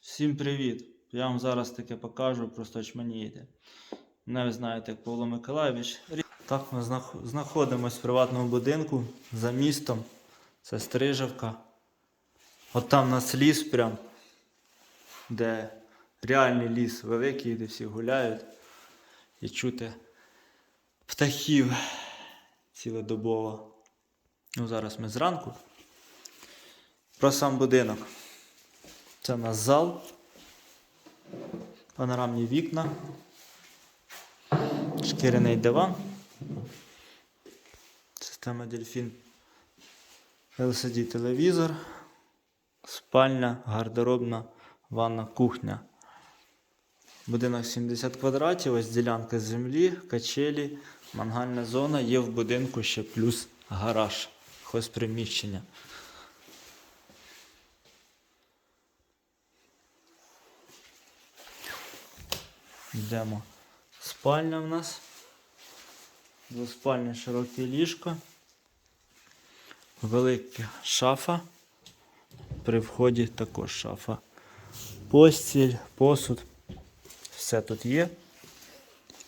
Всім привіт! Я вам зараз таке покажу, просто очманієте. Мене ви знаєте, як Павло Миколаївич. Так, ми знаходимося в приватному будинку за містом. Це Стрижевка. От там у нас ліс прям, де реальний ліс великий, де всі гуляють. І чути птахів цілодобово. Ну, зараз ми зранку. Про сам будинок. Це у нас зал, панорамні вікна, шкіряний диван, система дельфін, LCD телевізор, спальня, гардеробна, ванна, кухня. Будинок 70 квадратів, ось ділянка землі, качелі, мангальна зона, є в будинку ще плюс гараж, хозприміщення. Йдемо. Спальня в нас. Двоспальне широке ліжко. Велика шафа. При вході також шафа. Постіль, посуд. Все тут є.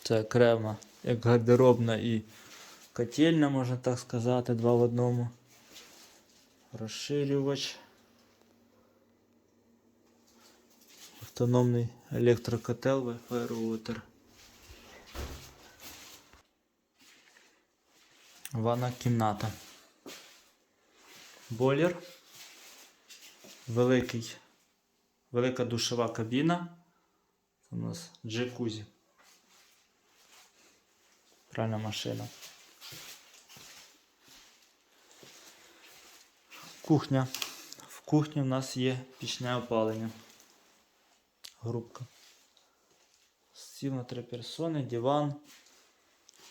Це окремо, як гардеробна і котельня, можна так сказати, два в одному. Розширювач. Автономний електрокотел Wi-Fi роутер. Ванна кімната. Бойлер. Великий. Велика душова кабіна. Це у нас джакузі. Пральна машина. Кухня. В кухні у нас є пічне опалення. Грубка. Стіл на три персони, диван,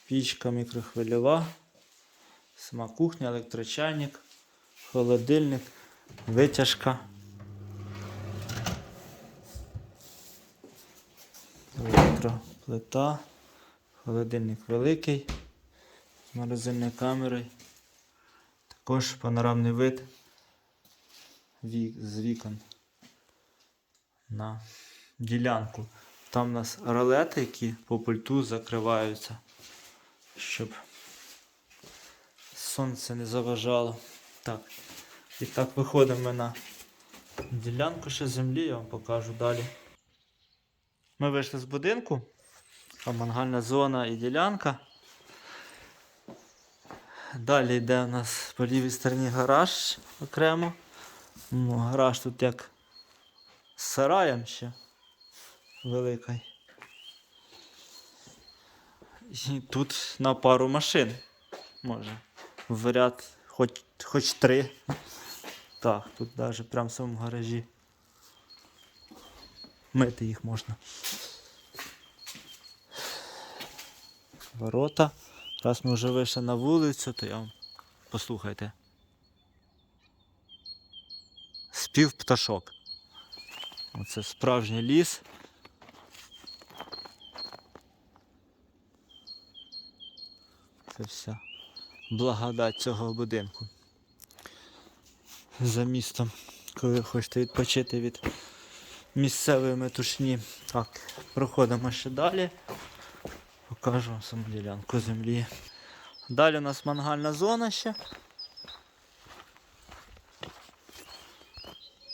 пічка мікрохвильова, сама кухня, електрочайник, холодильник, витяжка. Електроплита, холодильник великий з морозильною камерою. Також панорамний вид з вікон на ділянку. Там у нас ролети, які по пульту закриваються, щоб сонце не заважало. Так. І так виходимо ми на ділянку ще землі, я вам покажу далі. Ми вийшли з будинку. Там мангальна зона і ділянка. Далі йде у нас по лівій стороні гараж окремо. Ну, гараж тут як з сараєм ще великий. І тут на пару машин. Може. В ряд хоч, хоч три. Так, тут навіть прямо в самому гаражі. Мити їх можна. Ворота. Раз ми вже вийшли на вулицю, то я вам послухайте. Спів пташок. Оце справжній ліс. Це вся благодать цього будинку. За містом, коли ви хочете відпочити від місцевої метушні. Так, проходимо ще далі. Покажу вам саму ділянку землі. Далі у нас мангальна зона ще.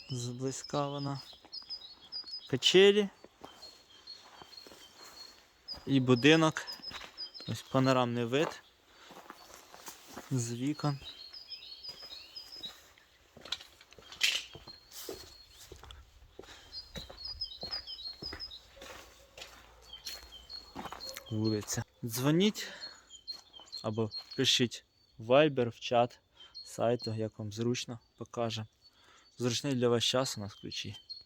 Зблизька вона. Качелі. І будинок. Ось панорамний вид. З вікон. Вулиця. Дзвоніть або пишіть в Viber, в чат сайту, як вам зручно покаже. Зручний для вас час у нас ключі.